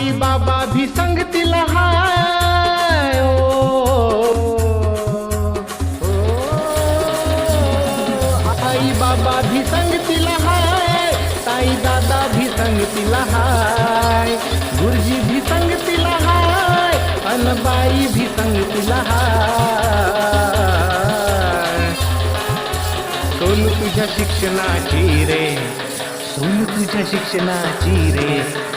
आई बाबा भी संग हाय ओ, ओ आई बाबा भी संग हाय ताई दादा भी संग हाय गुरुजी भी संगतील हाय अनबाई भी संग हाय सोन तुझ्या शिक्षणाची रे सोन तुझ्या शिक्षणाची रे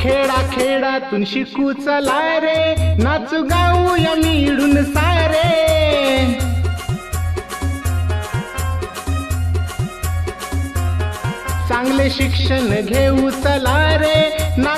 खेडा खेडातून शिकू चला रे. नाचू गाऊया मिळून सारे. चांगले शिक्षण घेऊ चला रे. ना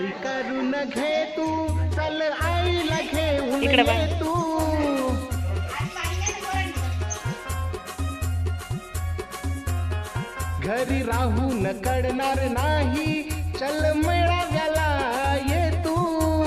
तयारी करून घे तू. चल आईला घेऊन. ये तू. घरी राहून कडणार नाही. चल